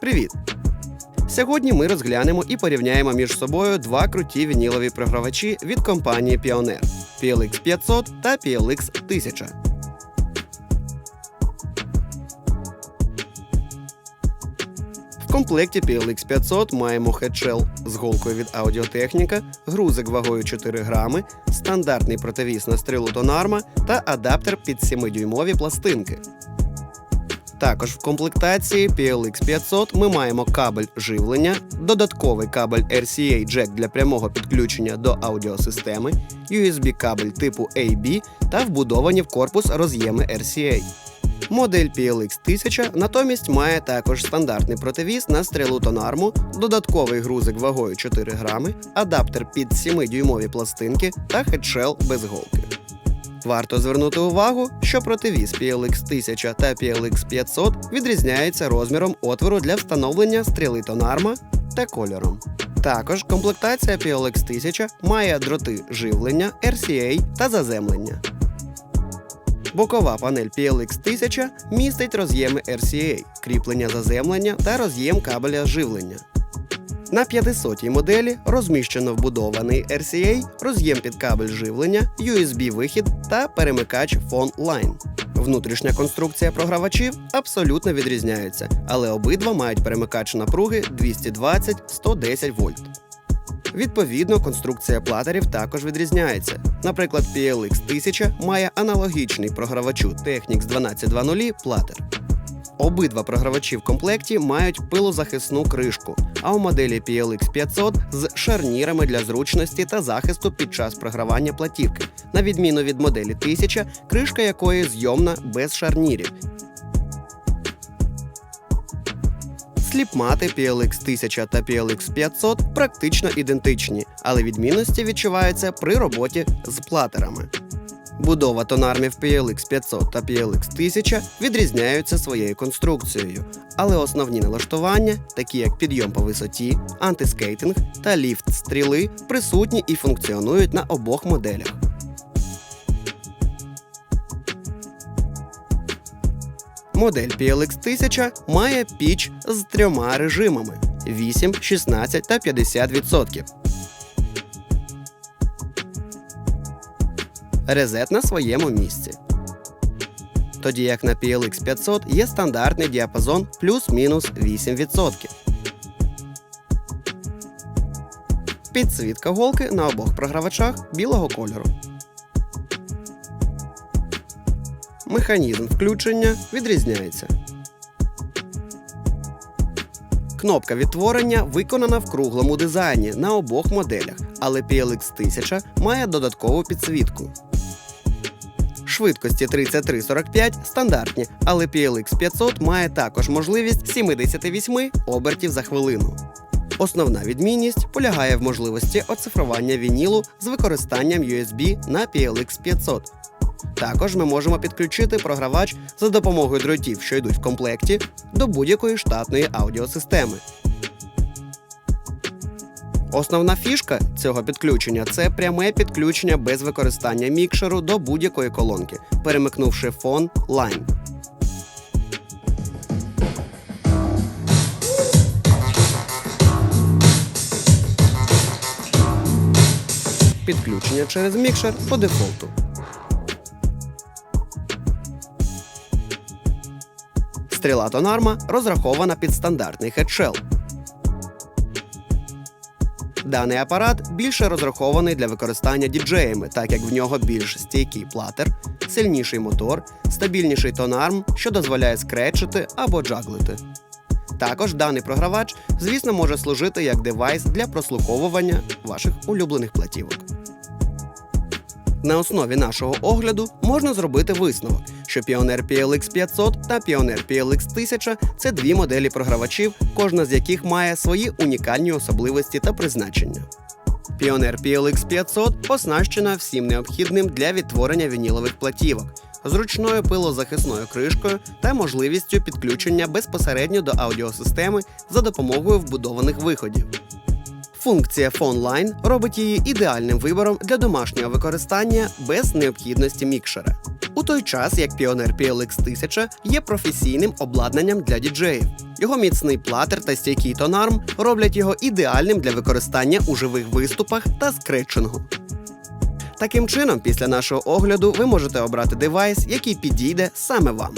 Привіт! Сьогодні ми розглянемо і порівняємо між собою два круті вінілові програвачі від компанії Pioneer PLX 500 та PLX 1000. В комплекті PLX 500 маємо хедшел з голкою від аудіотехніка, грузик вагою 4 грами, стандартний противіс на стрілу Тонарма та адаптер під 7-дюймові пластинки. Також в комплектації PLX 500 ми маємо кабель живлення, додатковий кабель RCA Jack для прямого підключення до аудіосистеми, USB кабель типу AB та вбудовані в корпус роз'єми RCA. Модель PLX 1000 натомість має також стандартний противіз на стрілу тонарму, додатковий грузик вагою 4 грами, адаптер під 7-дюймові пластинки та хедшел без голки. Варто звернути увагу, що противіз PLX 1000 та PLX 500 відрізняються розміром отвору для встановлення стріли тонарма та кольором. Також комплектація PLX 1000 має дроти живлення, RCA та заземлення. Бокова панель PLX 1000 містить роз'єми RCA, кріплення заземлення та роз'єм кабеля живлення. На 500-й моделі розміщено вбудований RCA, роз'єм під кабель живлення, USB-вихід та перемикач Phone Line. Внутрішня конструкція програвачів абсолютно відрізняється, але обидва мають перемикач напруги 220-110 вольт. Відповідно, конструкція платерів також відрізняється. Наприклад, PLX 1000 має аналогічний програвачу Technics 1220 платер. Обидва програвачі в комплекті мають пилозахисну кришку, а у моделі PLX 500 з шарнірами для зручності та захисту під час програвання платівки, на відміну від моделі 1000, кришка якої зйомна без шарнірів. Сліпмати PLX 1000 та PLX 500 практично ідентичні, але відмінності відчуваються при роботі з платерами. Будова тонармів PLX 500 та PLX 1000 відрізняються своєю конструкцією, але основні налаштування, такі як підйом по висоті, антискейтинг та ліфт стріли, присутні і функціонують на обох моделях. Модель PLX 1000 має піч з трьома режимами: 8, 16 та 50%. Резет на своєму місці. Тоді як на PLX 500 є стандартний діапазон плюс-мінус 8%. Підсвітка голки на обох програвачах білого кольору. Механізм включення відрізняється. Кнопка відтворення виконана в круглому дизайні на обох моделях, але PLX 1000 має додаткову підсвітку. Швидкості 33-45 стандартні, але PLX 500 має також можливість 78 обертів за хвилину. Основна відмінність полягає в можливості оцифрування вінілу з використанням USB на PLX 500. Також ми можемо підключити програвач за допомогою дротів, що йдуть в комплекті, до будь-якої штатної аудіосистеми. Основна фішка цього підключення це пряме підключення без використання мікшеру до будь-якої колонки, перемикнувши фон Line. Підключення через мікшер по дефолту. Стріла Тонарма розрахована під стандартний хедшел. Даний апарат більше розрахований для використання діджеями, так як в нього більш стійкий платер, сильніший мотор, стабільніший тонарм, що дозволяє скречити або джаглити. Також даний програвач, звісно, може служити як девайс для прослуховування ваших улюблених платівок. На основі нашого огляду можна зробити висновок, що Pioneer PLX 500 та Pioneer PLX 1000 це дві моделі програвачів, кожна з яких має свої унікальні особливості та призначення. Pioneer PLX 500 оснащена всім необхідним для відтворення вінілових платівок, зручною пилозахисною кришкою та можливістю підключення безпосередньо до аудіосистеми за допомогою вбудованих виходів. Функція FoneLine робить її ідеальним вибором для домашнього використання без необхідності мікшера. У той час як Pioneer PLX 1000 є професійним обладнанням для діджеїв. Його міцний платер та стійкий тонарм роблять його ідеальним для використання у живих виступах та скретчингу. Таким чином, після нашого огляду ви можете обрати девайс, який підійде саме вам.